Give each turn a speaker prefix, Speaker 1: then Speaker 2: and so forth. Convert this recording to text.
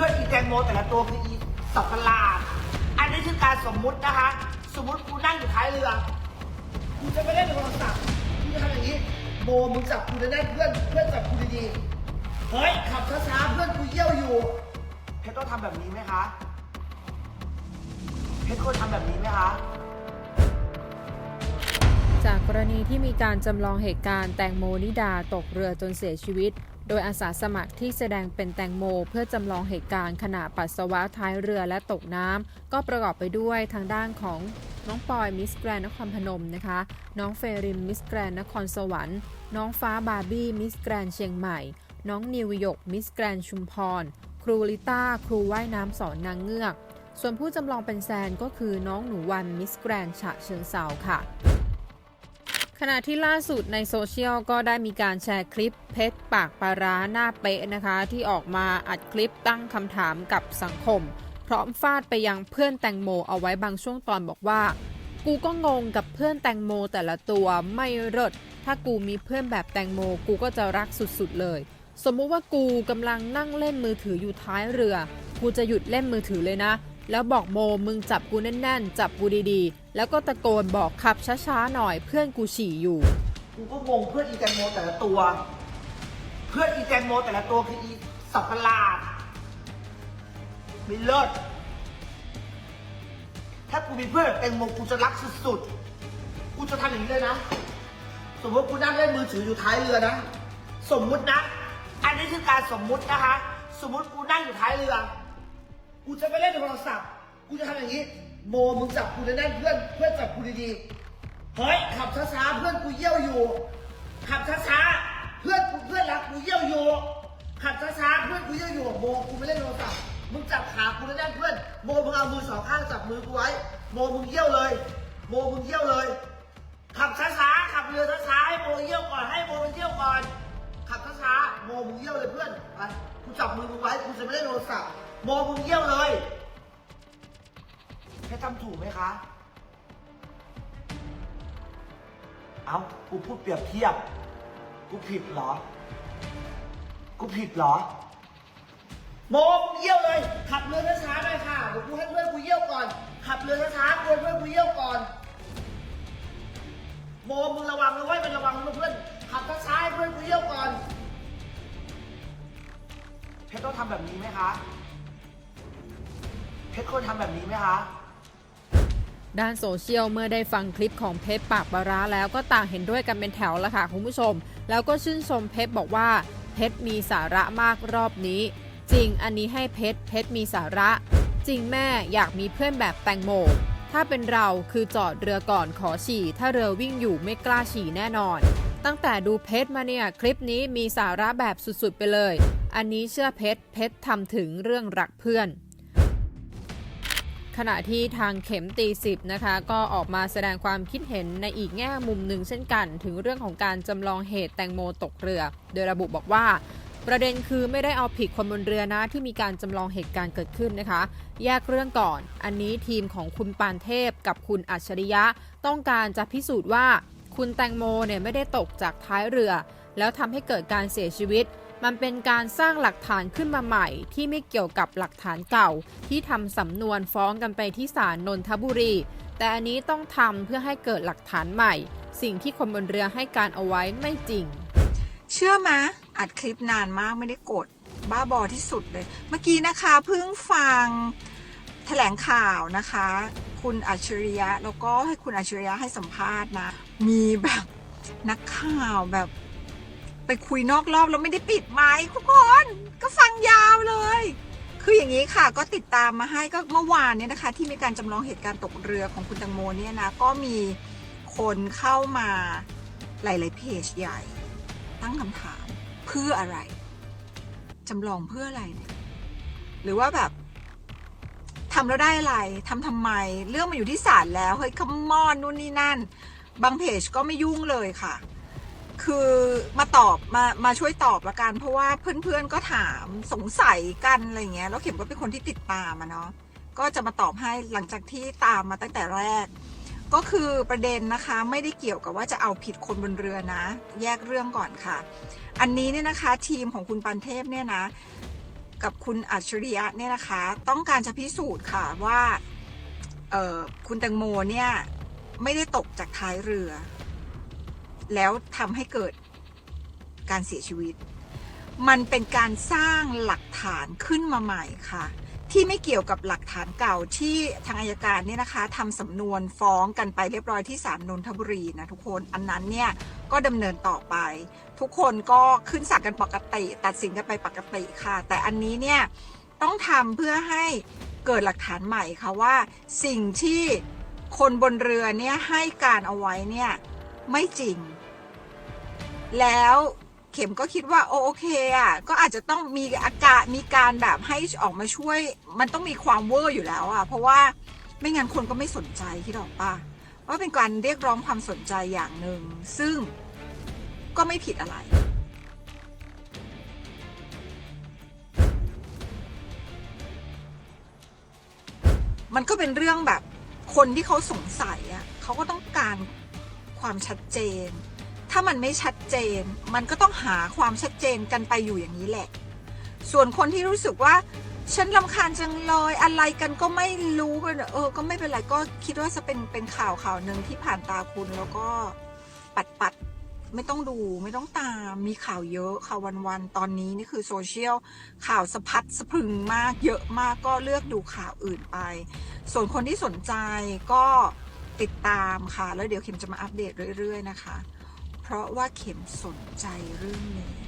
Speaker 1: พื่อนอีแตงโมแต่ละตัวคืออีสับประหลาดอันนี้คือการสมมุตินะคะ สมมุติกูนั่งอยู่ท้ายเรือกูจะไม่เล่นโทรศัพท์กูจะทำอย่างนี้โบมึงจับกูแน่นเพื่อนเพื่อนจับกูดีๆเฮ้ยขับช้าๆเพื่อนกูเยี่ยวอยู่เพชรต้องทำแบบนี้ไหมคะเพชรควรทำแบบนี้ไหมคะ
Speaker 2: จากกรณีที่มีการจำลองเหตุการณ์แตงโมนิดาตกเรือจนเสียชีวิต โดยอาสาสมัครที่แสดงเป็นแตงโม เพื่อจำลองเหตุการณ์ขณะปัสสาวะท้ายเรือและตกน้ำก็ประกอบไปด้วยทางด้านของน้องปอยมิสแกรนนครพนมนะคะ น้องเฟริมมิสแกรนนครสวรรค์ น้องฟ้าบาร์บี้มิสแกรนเชียงใหม่ น้องนิวหยกมิสแกรนชุมพร ครูลิต้า ครูว่ายน้ำสอนนางเงือก ส่วนผู้จำลองเป็นแซนก็คือน้องหนูวันมิสแกรนฉะเชิงเซาค่ะ ขณะที่ล่าสุดในโซเชียลก็ได้มีการแชร์คลิปเพชรปากปลาร้าหน้าเป๊ะนะคะ ที่ออกมาอัดคลิปตั้งคำถามกับสังคม พร้อมฟาดไปยังเพื่อนแตงโมเอาไว้บางช่วงตอนบอกว่า กูก็งงกับเพื่อนแตงโมแต่ละตัวไม่เลิศถ้ากูมีเพื่อนแบบแตงโมกูก็จะรักสุดๆเลย สมมุติว่ากูกำลังนั่งเล่นมือถืออยู่ท้ายเรือ กูจะหยุดเล่นมือถือเลยนะ แล้วบอกโมมึงจับกูแน่นๆ จับกูดีๆ แล้วก็ตะโกนบอกขับช้าๆหน่อยเพื่อนกูฉี่อยู่
Speaker 1: กูก็งงเพื่อนอีแตงโมแต่ละตัว เพื่อนอีแตงโมแต่ละตัวคืออีสับประหลาดม่เลิศถ้ากูมีเพื่อนแบบแตงโมกูจะรักสุดๆ กูจะทำอย่างนี้เลยนะ สมมติกูนั่งเล่นมือถืออยู่ท้ายเรือนะ สมมุตินะ อันนี้คือการสมมุตินะคะ สมมุติกูนั่งอยู่ท้ายเรือ กูจะไม่เล่นโทรศัพท์ กูจะทำอย่างนี้ โมมึงจับกูแน่นๆเพื่อนเพื่อนจับกูดีๆ เฮ้ยขับช้าๆเพื่อนกูเยี่ยวอยู่ ขับช้าๆเพื่อนกูเพื่อนรักกูเยี่ยวอยู่ ขับช้าๆเพื่อนกูเยี่ยวอยู่ โมกูไม่เล่นโทรศัพท์ มึงจับขากูแน่นๆเพื่อน โมมึงเอามือสองข้างจับมือกูไว้ โมมึงเยี่ยวเลย โมมึงเยี่ยวเลย ขับช้าๆขับเรือช้าๆให้โมเยี่ยวก่อนให้โมมันเยี่ยวก่อน ขับช้าๆโมมึงเยี่ยวเลยเพื่อน ไป กูจับมือมึงไว้ กูจะไม่เล่นโทรศัพท์ โมมึงเยี่ยวเลยแค่ทำถูกไหมคะ เอากูพูดเปรียบเทียบ กูผิดเหรอ กูผิดเหรอ โมมงเยี่ยวเลย ขับเรือช้าๆหน่อยค่ะเดี๋ยวกูให้เพื่อนกูเยี่ยวก่อน ขับเรือช้าๆเพื่อนเพื่อนกูเยี่ยวก่อน โมมึงระวังนะเว้ยมันระวังนะเพื่อน ขับช้าๆให้เพื่อนกูเยี่ยวก่อนเพชรต้องทำแบบนี้ไหมคะ เพชรควรทำแบบนี้ไหมคะ
Speaker 2: ด้านโซเชียลเมื่อได้ฟังคลิปของเพชรปากปลาร้าแล้วก็ต่างเห็นด้วยกันเป็นแถวละค่ะคุณผู้ชม แล้วก็ชื่นชมเพชรบอกว่า เพชรมีสาระมากรอบนี้ จริงอันนี้ให้เพชรเพชรมีสาระ จริงแม่อยากมีเพื่อนแบบแตงโมถ้าเป็นเราคือจอดเรือก่อนขอฉี่ ถ้าเรือวิ่งอยู่ไม่กล้าฉี่แน่นอน ตั้งแต่ดูเพชรมาเนี่ย คลิปนี้มีสาระแบบสุดๆไปเลย อันนี้เชื่อเพชรเพชรทำถึงเรื่องรักเพื่อน ขณะที่ทางเข็มตีสิบนะคะก็ออกมาแสดงความคิดเห็นในอีกแง่มุมหนึ่งเช่นกัน ถึงเรื่องของการจำลองเหตุแตงโมตกเรือ โดยระบุบอกว่า ประเด็นคือไม่ได้เอาผิดคนบนเรือนะที่มีการจำลองเหตุการณ์เกิดขึ้นนะคะ แยกเรื่องก่อน อันนี้ทีมของคุณปานเทพกับคุณอัจฉริยะ ต้องการจะพิสูจน์ว่า คุณแตงโมเนี่ยไม่ได้ตกจากท้ายเรือ แล้วทำให้เกิดการเสียชีวิต มันเป็นการสร้างหลักฐานขึ้นมาใหม่ ที่ไม่เกี่ยวกับหลักฐานเก่า ที่ทำสำนวนฟ้องกันไปที่ศาลนนทบุรี แต่อันนี้ต้องทำเพื่อให้เกิดหลักฐานใหม่ สิ่งที่คนบนเรือให้การเอาไว้ไม่จริง
Speaker 3: เชื่อไหมอัดคลิปนานมากไม่ได้กด บ้าบอที่สุดเลย เมื่อกี้นะคะเพิ่งฟังแถลงข่าวนะคะ คุณอัจฉริยะแล้วก็ให้คุณอัจฉริยะให้สัมภาษณ์นะ มีแบบนักข่าวแบบ ไปคุยนอกรอบแล้วไม่ได้ปิดไมค์ทุกคนก็ฟังยาวเลย คืออย่างนี้ค่ะก็ติดตามมาให้ก็เมื่อวานเนี่ยนะคะ ที่มีการจำลองเหตุการณ์ตกเรือของคุณตังโมเนี่ยนะก็มีคนเข้ามาหลายๆเพจใหญ่ ตั้งคำถามเพื่ออะไรจำลองเพื่ออะไรเนี่ยหรือว่าแบบทำแล้วได้อะไรทำทำไม เรื่องมันอยู่ที่ศาลแล้วเฮ้ยขมอนนู่นนี่นั่น บางเพจก็ไม่ยุ่งเลยค่ะ คือมาตอบมามาช่วยตอบละกัน เพราะว่าเพื่อนๆก็ถามสงสัยกันอะไรเงี้ยแล้วเข็มก็เป็นคนที่ติดตามอะเนาะก็จะมาตอบให้หลังจากที่ตามมาตั้งแต่แรก ก็คือประเด็นนะคะไม่ได้เกี่ยวกับว่าจะเอาผิดคนบนเรือนะ แยกเรื่องก่อนค่ะ อันนี้เนี่ยนะคะทีมของคุณปันเทพเนี่ยนะกับคุณอัจฉริยะเนี่ยนะคะ ต้องการจะพิสูจน์ค่ะว่าคุณแตงโมเนี่ยไม่ได้ตกจากท้ายเรือ แล้วทำให้เกิดการเสียชีวิต มันเป็นการสร้างหลักฐานขึ้นมาใหม่ค่ะ ที่ไม่เกี่ยวกับหลักฐานเก่าที่ทางอายการเนี่ยนะคะทำสำนวนฟ้องกันไปเรียบร้อยที่ศาลนนทบุรีนะทุกคนอันนั้นเนี่ยก็ดำเนินต่อไป ทุกคนก็ขึ้นศาลกันปกติ ตัดสินกันไปปกติค่ะ แต่อันนี้เนี่ยต้องทำเพื่อให้เกิดหลักฐานใหม่ค่ะว่า สิ่งที่คนบนเรือเนี่ยให้การเอาไว้เนี่ยไม่จริง แล้วเข็มก็คิดว่าโอโอเคอะก็อาจจะต้องมีอากาศมีการแบบให้ออกมาช่วย มันต้องมีความเวอร์อยู่แล้วอะเพราะว่าไม่งั้นคนก็ไม่สนใจคิดออกปะว่าเป็นการเรียกร้องความสนใจอย่างหนึ่งซึ่งก็ไม่ผิดอะไรมันก็เป็นเรื่องแบบคนที่เขาสงสัยอะเขาก็ต้องการความชัดเจน ถ้ามันไม่ชัดเจน มันก็ต้องหาความชัดเจนกันไปอยู่อย่างนี้แหละ ส่วนคนที่รู้สึกว่า ฉันลำคาญจังเลยอะไรกันก็ไม่รู้กันเออ ก็ไม่เป็นไรก็คิดว่าจะเป็นเป็นข่าวข่าวหนึ่งที่ผ่านตาคุณแล้วก็ปัดปัดไม่ต้องดูไม่ต้องตามมีข่าวเยอะข่าววันๆตอนนี้นี่คือโซเชียลข่าวสะพัดสะพึงมากเยอะมากก็เลือกดูข่าวอื่นไป ส่วนคนที่สนใจก็ติดตามค่ะ แล้วเดี๋ยวเข็มจะมาอัปเดตเรื่อย ๆ นะคะ เพราะว่าเข็มสนใจเรื่องนี้